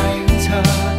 ของเธอ